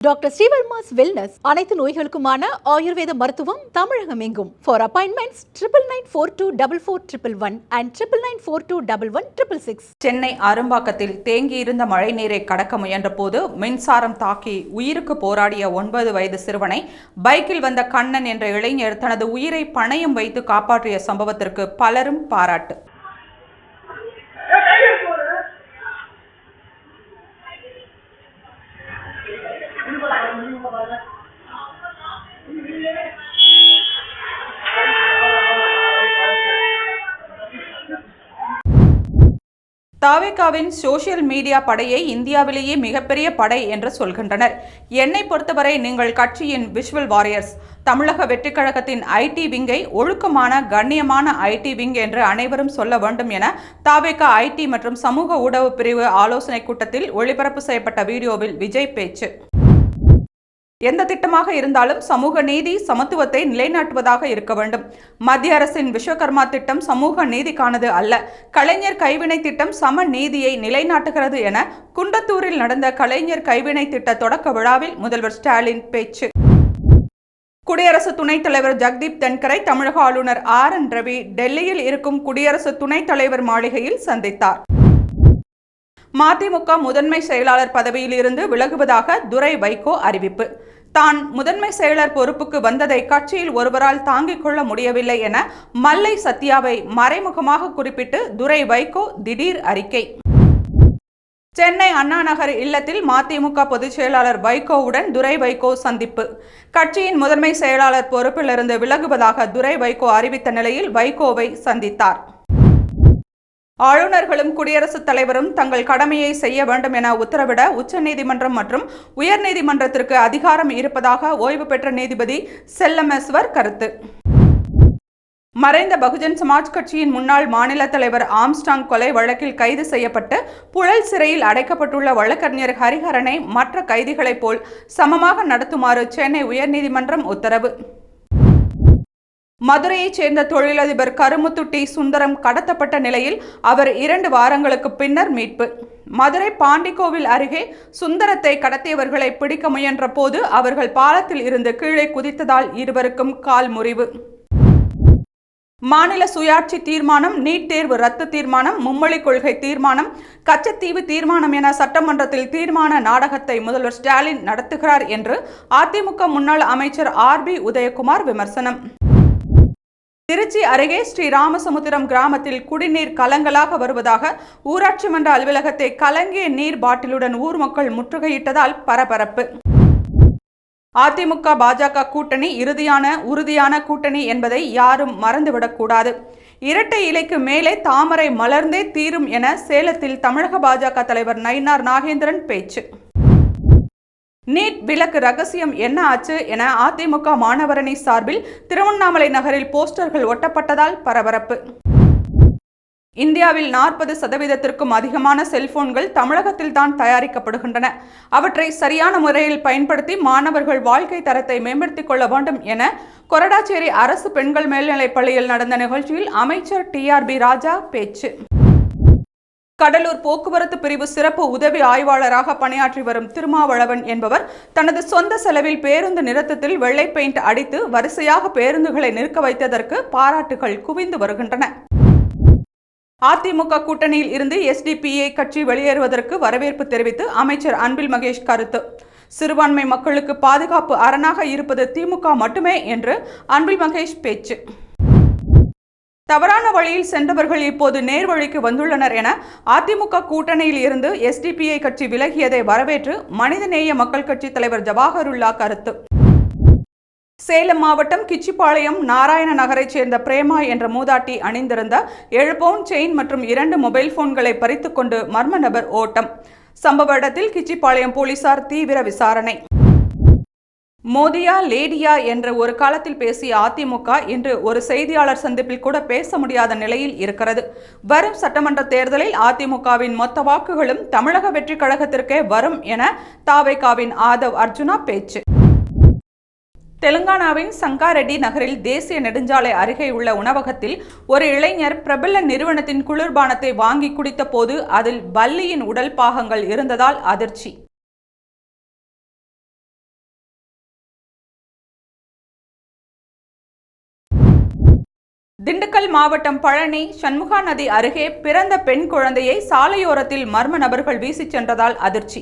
Doctor Srivarma's wellness அனைத்து நோய்களுக்குமான ஆயுர்வேத மருத்துவம் தமிழகம் எங்கும் for appointments triple nine four two double four triple one and triple nine four two double one triple six Chennai அரும்பாக்கத்தில் தேங்கியிருந்த மழை நீரை கடக்க முயன்றபோது மின்சாரம் தாக்கி உயிருக்கு போராடிய ஒன்பது வயது சிறுவனை பைக்கில் வந்த கண்ணன் என்ற இளைஞர் தனது உயிரை பணயம் வைத்து காப்பாற்றிய சம்பவத்திற்கு பலரும் பாராட்டு. தாவேகாவின் சோஷியல் மீடியா படையை இந்தியாவிலேயே மிகப்பெரிய படை என்று சொல்கின்றனர். என்னை பொறுத்தவரை நீங்கள் கட்சியின் விஷுவல் வாரியர்ஸ் தமிழக வெற்றி கழகத்தின் ஐடி விங்கை ஒழுக்கமான கண்ணியமான ஐடி விங் என்று அனைவரும் சொல்ல வேண்டும் என தாவேகா ஐடி மற்றும் சமூக ஊடக பிரிவு ஆலோசனை கூட்டத்தில் ஒளிபரப்பு செய்யப்பட்ட வீடியோவில் விஜய் பேச்சு. எந்த திட்டமாக இருந்தாலும் சமூக நீதி சமத்துவத்தை நிலைநாட்டுவதாக இருக்க வேண்டும். மத்திய அரசின் விஸ்வகர்மா திட்டம் சமூக நீதிக்கானது அல்ல. கலைஞர் கைவினை திட்டம் சம நீதியை நிலைநாட்டுகிறது என குண்டத்தூரில் நடந்த கலைஞர் கைவினை திட்ட தொடக்க விழாவில் முதல்வர் ஸ்டாலின் பேச்சு. குடியரசு துணைத் தலைவர் ஜக்தீப் தன்கரை தமிழக ஆளுநர் ஆர் என் ரவி டெல்லியில் இருக்கும் குடியரசு துணைத் தலைவர் மாளிகையில் சந்தித்தார். மதிமுக முதன்மை செயலாளர் பதவியில் இருந்து விலகுவதாக துரை வைகோ அறிவிப்பு. தான் முதன்மை செயலர் பொறுப்புக்கு வந்ததை கட்சியில் ஒருவரால் தாங்கிக் கொள்ள முடியவில்லை என மல்லை சத்யாவை மறைமுகமாக குறிப்பிட்டு துரை வைகோ திடீர் அறிக்கை. சென்னை அண்ணா நகர் இல்லத்தில் மதிமுக பொதுச் செயலாளர் வைகோவுடன் துரை வைகோ சந்திப்பு. கட்சியின் முதன்மை செயலாளர் பொறுப்பிலிருந்து விலகுவதாக துரை வைகோ அறிவித்த நிலையில் வைகோவை சந்தித்தார். ஆளுநர்களும் குடியரசுத் தலைவரும் தங்கள் கடமையை செய்ய வேண்டும் என உத்தரவிட உச்சநீதிமன்றம் மற்றும் உயர்நீதிமன்றத்திற்கு அதிகாரம் இருப்பதாக ஓய்வு பெற்ற நீதிபதி செல்லமேஸ்வர் கருத்து. மறைந்த பகுஜன் சமாஜ் கட்சியின் முன்னாள் மாநில தலைவர் ஆம்ஸ்டாங் கொலை வழக்கில் கைது செய்யப்பட்டு புழல் சிறையில் அடைக்கப்பட்டுள்ள வழக்கறிஞர் ஹரிஹரனை மற்ற கைதிகளைப் போல் சமமாக நடத்துமாறு சென்னை உயர்நீதிமன்றம் உத்தரவு. மதுரையைச் சேர்ந்த தொழிலதிபர் கருமுத்துட்டி சுந்தரம் கடத்தப்பட்ட நிலையில் அவர் இரண்டு வாரங்களுக்கு பின்னர் மீட்பு. மதுரை பாண்டிக்கோவில் அருகே சுந்தரத்தை கடத்தியவர்களை பிடிக்க முயன்ற போது அவர்கள் பாலத்தில் இருந்து கீழே குதித்ததால் இருவருக்கும் கால் முறிவு. மாநில சுயாட்சி தீர்மானம் நீட் தேர்வு ரத்து தீர்மானம் மும்மொழி கொள்கை தீர்மானம் கச்சத்தீவு தீர்மானம் என சட்டமன்றத்தில் தீர்மான நாடகத்தை முதல்வர் ஸ்டாலின் நடத்துகிறார் என்று அதிமுக முன்னாள் அமைச்சர் ஆர் பி உதயகுமார் விமர்சனம். திருச்சி அருகே ஸ்ரீ ராமசமுத்திரம் கிராமத்தில் குடிநீர் கலங்களாக வருவதாக ஊராட்சி மன்ற அலுவலகத்தை கலங்கிய நீர் பாட்டிலுடன் ஊர் மக்கள் முற்றுகையிட்டதால் பரபரப்பு. அதிமுக பாஜக கூட்டணி இறுதியான உறுதியான கூட்டணி என்பதை யாரும் மறந்துவிடக்கூடாது இரட்டை இலைக்கு மேலே தாமரை மலர்ந்தே தீரும் என சேலத்தில் தமிழக பாஜக தலைவர் நயினார் நாகேந்திரன் பேச்சு. நீட் விலக்கு ரகசியம் என்ன ஆச்சு என அதிமுக மாணவரணி சார்பில் திருவண்ணாமலை நகரில் போஸ்டர்கள் ஒட்டப்பட்டதால் பரபரப்பு. இந்தியாவில் நாற்பது சதவீதத்திற்கும் அதிகமான செல்போன்கள் தமிழகத்தில் தான் தயாரிக்கப்படுகின்றன. அவற்றை சரியான முறையில் பயன்படுத்தி மாணவர்கள் வாழ்க்கை தரத்தை மேம்படுத்திக் கொள்ள வேண்டும் என கொரடாச்சேரி அரசு பெண்கள் மேல்நிலைப் பள்ளியில் நடந்த நிகழ்ச்சியில் அமைச்சர் டி ஆர் பி ராஜா பேச்சு. கடலூர் போக்குவரத்து பிரிவு சிறப்பு உதவி ஆய்வாளராக பணியாற்றி வரும் திருமாவளவன் என்பவர் தனது சொந்த செலவில் பேருந்து நிறுத்தத்தில் வெள்ளை பெயிண்ட் அடித்து வரிசையாக பேருந்துகளை நிற்க வைத்ததற்கு பாராட்டுகள் குவிந்து வருகின்றன. அதிமுக கூட்டணியில் இருந்து எஸ்டிபிஐ கட்சி வெளியேறுவதற்கு வரவேற்பு தெரிவித்து அமைச்சர் அன்பில் மகேஷ் கருத்து. சிறுபான்மை மக்களுக்கு பாதுகாப்பு அரணாக இருப்பது திமுக மட்டுமே என்று அன்பில் மகேஷ் பேச்சு. தவறான வழியில் சென்றவர்கள் இப்போது நேர்வழிக்கு வந்துள்ளனர் என அதிமுக கூட்டணியில் இருந்து எஸ்டிபிஐ கட்சி விலகியதை வரவேற்று மனிதநேய மக்கள் கட்சி தலைவர் ஜவாஹருல்லா கருத்து. சேலம் மாவட்டம் கிச்சிப்பாளையம் நாராயண நகரைச் சேர்ந்த பிரேமா என்ற மூதாட்டி அணிந்திருந்த ஏழு பவுன் செயின் மற்றும் இரண்டு மொபைல் போன்களை பறித்துக்கொண்டு மர்ம நபர் ஓட்டம். சம்பவ இடத்தில் கிச்சிப்பாளையம் போலீசார் தீவிர விசாரணை. மோதியா லேடியா என்ற ஒரு காலத்தில் பேசிய அதிமுக இன்று ஒரு செய்தியாளர் சந்திப்பில் கூட பேச முடியாத நிலையில் இருக்கிறது. வரும் சட்டமன்ற தேர்தலில் அதிமுகவின் மொத்த வாக்குகளும் தமிழக வெற்றிக் கழகத்திற்கே வரும் என தாவேகாவின் ஆதவ் அர்ஜுனா பேச்சு. தெலுங்கானாவின் சங்காரெட்டி நகரில் தேசிய நெடுஞ்சாலை அருகே உள்ள உணவகத்தில் ஒரு இளைஞர் பிரபல நிறுவனத்தின் குளிர்பானத்தை வாங்கி குடித்த போது அதில் பல்லியின் உடல் பாகங்கள் இருந்ததால் அதிர்ச்சி. திண்டுக்கல் மாவட்டம் பழனி சண்முகா நதி அருகே பிறந்த பெண் குழந்தையை சாலையோரத்தில் மர்ம நபர்கள் வீசிச் சென்றதால் அதிர்ச்சி.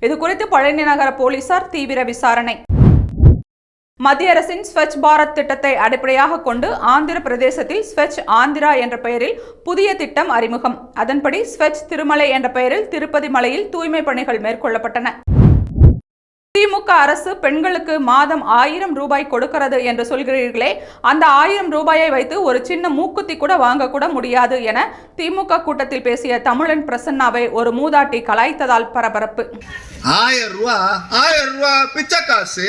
இதுகுறித்து பழனி நகர போலீசார் தீவிர விசாரணை. மத்திய அரசின் ஸ்வச் பாரத் திட்டத்தை அடிப்படையாக கொண்டு ஆந்திர பிரதேசத்தில் ஸ்வச் ஆந்திரா என்ற பெயரில் புதிய திட்டம் அறிமுகம். அதன்படி ஸ்வச் திருமலை என்ற பெயரில் திருப்பதி மலையில் தூய்மை பணிகள் மேற்கொள்ளப்பட்டன. திமுக அரசு பெண்களுக்கு மாதம் ஆயிரம் ரூபாய் கொடுக்கிறது என்று சொல்கிறீர்களே அந்த ஆயிரம் ரூபாயை வைத்து ஒரு சின்ன மூக்குத்தி கூட வாங்க கூட முடியாது என திமுக கூட்டத்தில் பேசிய தமிழன் பிரசன்னாவை ஒரு மூதாட்டி கலாய்த்ததால் பரபரப்பு. ஆயிரம் ரூபா ஆயிரம் ரூபா பிச்சை காசு.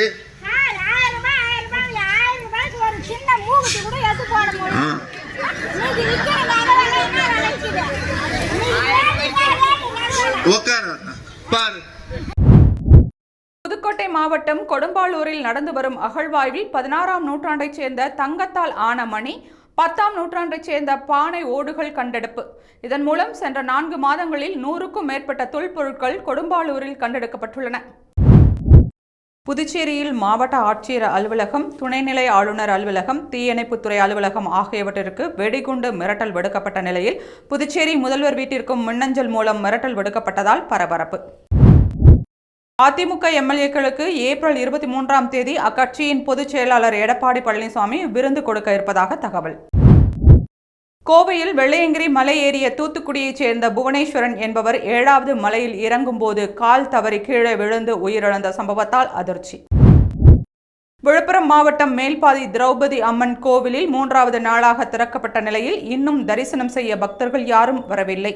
பாரு. புதுக்கோட்டை மாவட்டம் கொடும்பாளூரில் நடந்து வரும் அகழ்வாய்வில் பதினாறாம் நூற்றாண்டைச் சேர்ந்த தங்கத்தால் ஆன மணி பத்தாம் நூற்றாண்டைச் சேர்ந்த பானை ஓடுகள் கண்டெடுப்பு. இதன் மூலம் சென்ற நான்கு மாதங்களில் நூறுக்கும் மேற்பட்ட தொல்பொருட்கள் கொடும்பாளூரில் கண்டெடுக்கப்பட்டுள்ளன. புதுச்சேரியில் மாவட்ட ஆட்சியர் அலுவலகம் துணைநிலை ஆளுநர் அலுவலகம் தீயணைப்புத்துறை அலுவலகம் ஆகியவற்றிற்கு வெடிகுண்டு மிரட்டல் விடுக்கப்பட்ட நிலையில் புதுச்சேரி முதல்வர் வீட்டிற்கும் மின்னஞ்சல் மூலம் மிரட்டல் விடுக்கப்பட்டதால் பரபரப்பு. அதிமுக எம்எல்ஏக்களுக்கு ஏப்ரல் இருபத்தி மூன்றாம் தேதி அக்கட்சியின் பொதுச் செயலாளர் எடப்பாடி பழனிசாமி விருந்து கொடுக்க இருப்பதாக தகவல். கோவையில் வெள்ளையங்கிரி மலை ஏறிய தூத்துக்குடியைச் சேர்ந்த புவனேஸ்வரன் என்பவர் ஏழாவது மலையில் இறங்கும்போது கால் தவறி கீழே விழுந்து உயிரிழந்த சம்பவத்தால் அதிர்ச்சி. விழுப்புரம் மாவட்டம் மேல்பாதி திரௌபதி அம்மன் கோவிலில் மூன்றாவது நாளாக திறக்கப்பட்ட நிலையில் இன்னும் தரிசனம் செய்ய பக்தர்கள் யாரும் வரவில்லை.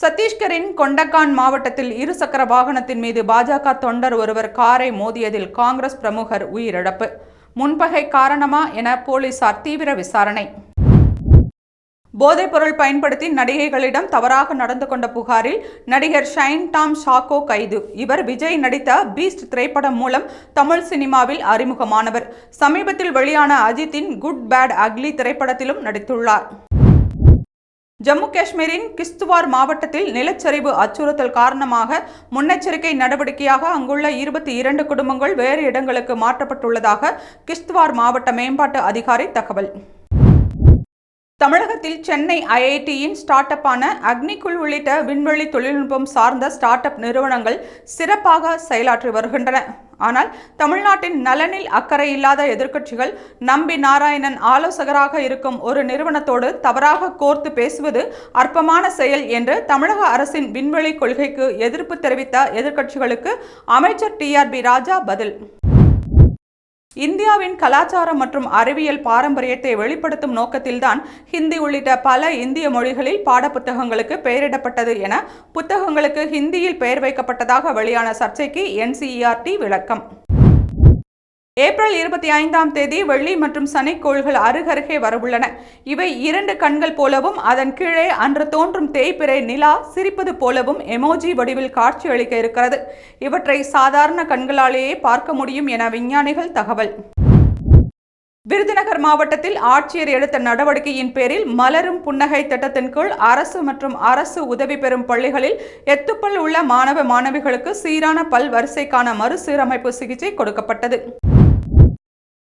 சத்தீஸ்கரின் கொண்டக்கான் மாவட்டத்தில் இருசக்கர வாகனத்தின் மீது பாஜக தொண்டர் ஒருவர் காரை மோதியதில் காங்கிரஸ் பிரமுகர் உயிரிழப்பு. முன்பகை காரணமா என போலீசார் தீவிர விசாரணை. போதைப்பொருள் பயன்படுத்தி நடிகைகளிடம் தவறாக நடந்து கொண்ட புகாரில் நடிகர் ஷைன் டாம் ஷாக்கோ கைது. இவர் விஜய் நடித்த பீஸ்ட் திரைப்படம் மூலம் தமிழ் சினிமாவில் அறிமுகமானவர். சமீபத்தில் வெளியான அஜித்தின் குட் பேட் அக்லி திரைப்படத்திலும் நடித்துள்ளார். ஜம்மு காஷ்மீரின் கிஸ்துவார் மாவட்டத்தில் நிலச்சரிவு அச்சுறுத்தல் காரணமாக முன்னெச்சரிக்கை நடவடிக்கையாக அங்குள்ள இருபத்தி இரண்டு குடும்பங்கள் வேறு இடங்களுக்கு மாற்றப்பட்டுள்ளதாக கிஸ்துவார் மாவட்ட மேம்பாட்டு அதிகாரி தகவல். தமிழகத்தில் சென்னை ஐஐடியின் ஸ்டார்ட் அப்பான அக்னிகுள் உள்ளிட்ட விண்வெளி தொழில்நுட்பம் சார்ந்த ஸ்டார்ட் அப் நிறுவனங்கள் சிறப்பாக செயலாற்றி வருகின்றன. ஆனால் தமிழ்நாட்டின் நலனில் அக்கறை இல்லாத எதிர்க்கட்சிகள் நம்பி நாராயணன் ஆலோசகராக இருக்கும் ஒரு நிறுவனத்தோடு தவறாக கோர்த்து பேசுவது அற்பமான செயல் என்று தமிழக அரசின் விண்வெளி கொள்கைக்கு எதிர்ப்பு தெரிவித்த எதிர்க்கட்சிகளுக்கு அமைச்சர் டிஆர்பி ராஜா பதில். இந்தியாவின் கலாச்சாரம் மற்றும் அறிவியல் பாரம்பரியத்தை வெளிப்படுத்தும் நோக்கத்தில்தான் ஹிந்தி உள்ளிட்ட பல இந்திய மொழிகளில் பாடப்புத்தகங்களுக்கு பெயரிடப்பட்டது என புத்தகங்களுக்கு ஹிந்தியில் பெயர் வைக்கப்பட்டதாக வெளியான சர்ச்சைக்கு என்சிஇஆர்டி விளக்கம். ஏப்ரல் இருபத்தி ஐந்தாம் தேதி வெள்ளி மற்றும் சனிக்கோள்கள் அருகருகே வரவுள்ளன. இவை இரண்டு கண்கள் போலவும் அதன் கீழே அன்று தோன்றும் தேய்பிறை நிலா சிரிப்பது போலவும் எமோஜி வடிவில் காட்சியளிக்க இருக்கிறது. இவற்றை சாதாரண கண்களாலேயே பார்க்க முடியும் என விஞ்ஞானிகள் தகவல். விருதுநகர் மாவட்டத்தில் ஆட்சியர் எடுத்த நடவடிக்கையின் பேரில் மலரும் புன்னகை திட்டத்தின் கீழ் அரசு மற்றும் அரசு உதவி பெறும் பள்ளிகளில் எத்துப்பல் உள்ள மாணவ மாணவிகளுக்கு சீரான பல் வரிசைக்கான மறுசீரமைப்பு சிகிச்சை கொடுக்கப்பட்டது.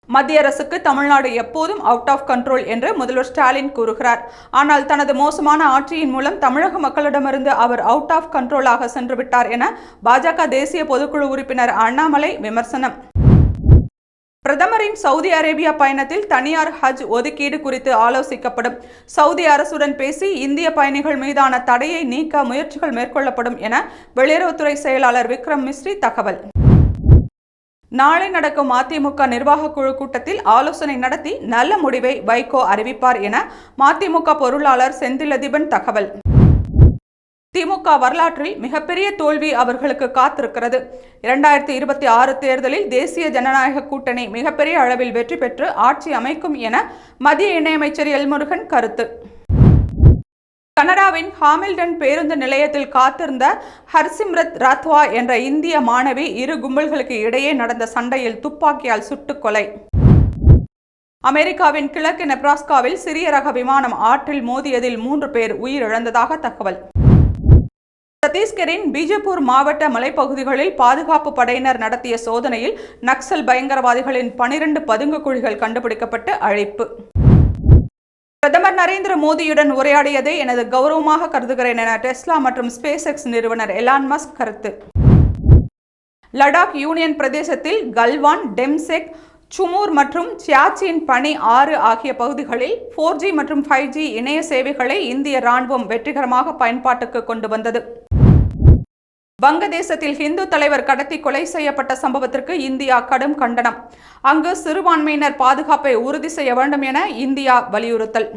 மத்திய அரசுக்கு தமிழ்நாடு எப்போதும் அவுட் ஆஃப் கண்ட்ரோல் என்று முதல்வர் ஸ்டாலின் கூறுகிறார். ஆனால் தனது மோசமான ஆட்சியின் மூலம் தமிழக மக்களிடமிருந்து அவர் அவுட் ஆஃப் கண்ட்ரோலாக சென்று விட்டார் என பாஜக தேசிய பொதுக்குழு உறுப்பினர் அண்ணாமலை விமர்சனம். பிரதமரின் சவுதி அரேபியா பயணத்தில் தனியார் ஹஜ் ஒதுக்கீடு குறித்து ஆலோசிக்கப்படும். சவுதி அரசுடன் பேசி இந்திய பயணிகள் மீதான தடையை நீக்க முயற்சிகள் மேற்கொள்ளப்படும் என வெளியுறவுத்துறை செயலாளர் விக்ரம் மிஸ்ரி தகவல். நாளை நடக்கும் அதிமுக நிர்வாக குழு கூட்டத்தில் ஆலோசனை நடத்தி நல்ல முடிவை வைகோ அறிவிப்பார் என மதிமுக பொருளாளர் செந்திலதிபன் தகவல். திமுக வரலாற்றில் மிகப்பெரிய தோல்வி அவர்களுக்கு காத்திருக்கிறது. இரண்டாயிரத்தி இருபத்தி ஆறு தேர்தலில் தேசிய ஜனநாயக கூட்டணி மிகப்பெரிய அளவில் வெற்றி பெற்று ஆட்சி அமைக்கும் என மத்திய இணையமைச்சர் எல்முருகன் கருத்து. கனடாவின் ஹாமில்டன் பேருந்து நிலையத்தில் காத்திருந்த ஹர்சிம்ரத் ராத்வா என்ற இந்திய மாணவி இரு கும்பல்களுக்கு இடையே நடந்த சண்டையில் துப்பாக்கியால் சுட்டுக் கொலை. அமெரிக்காவின் கிழக்கு நெப்ராஸ்காவில் சிறிய ரக விமானம் ஆற்றில் மோதியதில் மூன்று பேர் உயிரிழந்ததாக தகவல். சத்தீஸ்கரின் பீஜப்பூர் மாவட்ட மலைப்பகுதிகளில் பாதுகாப்பு படையினர் நடத்திய சோதனையில் நக்சல் பயங்கரவாதிகளின் பனிரெண்டு பதுங்கு குழிகள் கண்டுபிடிக்கப்பட்டு அழைப்பு. பிரதமர் நரேந்திர மோடியுடன் உரையாடியதை எனது கௌரவமாக கருதுகிறேன் என டெஸ்லா மற்றும் ஸ்பேஸ் எக்ஸ் நிறுவனர் எலான் மஸ்க் கருத்து. லடாக் யூனியன் பிரதேசத்தில் கல்வான் டெம்செக் சுமூர் மற்றும் சியாச்சின் பணி ஆறு ஆகிய பகுதிகளில் ஃபோர் ஜி மற்றும் ஃபைவ் ஜி இணைய சேவைகளை இந்திய ராணுவம் வெற்றிகரமாக பயன்பாட்டுக்கு கொண்டு வந்தது. வங்கதேசத்தில் ஹிந்து தலைவர் கடத்தி கொலை செய்யப்பட்ட சம்பவத்திற்கு இந்தியா கடும் கண்டனம். அங்கு சிறுபான்மையினர் பாதுகாப்பை உறுதி செய்ய வேண்டும் என இந்தியா வலியுறுத்தல்.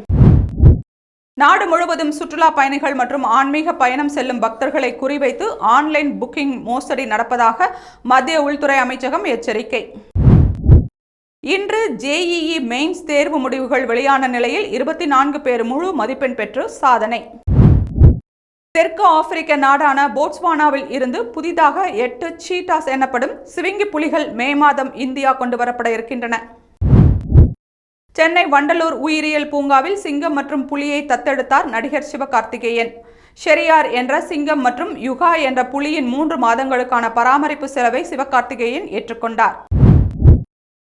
நாடு முழுவதும் சுற்றுலா பயணிகள் மற்றும் ஆன்மீக பயணம் செல்லும் பக்தர்களை குறிவைத்து ஆன்லைன் புக்கிங் மோசடி நடப்பதாக மத்திய உள்துறை அமைச்சகம் எச்சரிக்கை. இன்று ஜேஇஇ மெயின்ஸ் தேர்வு முடிவுகள் வெளியான நிலையில் இருபத்தி நான்கு பேர் முழு மதிப்பெண் பெற்று சாதனை. தெற்கு ஆப்பிரிக்க நாடான போட்ஸ்வானாவில் இருந்து புதிதாக எட்டு சீட்டாஸ் எனப்படும் சிவிங்கி புலிகள் மே மாதம் இந்தியா கொண்டு வரப்பட இருக்கின்றன. சென்னை வண்டலூர் உயிரியல் பூங்காவில் சிங்கம் மற்றும் புலியை தத்தெடுத்தார் நடிகர் சிவகார்த்திகேயன். ஷெரியார் என்ற சிங்கம் மற்றும் யுகா என்ற புலியின் மூன்று மாதங்களுக்கான பராமரிப்பு செலவை சிவகார்த்திகேயன் ஏற்றுக்கொண்டார்.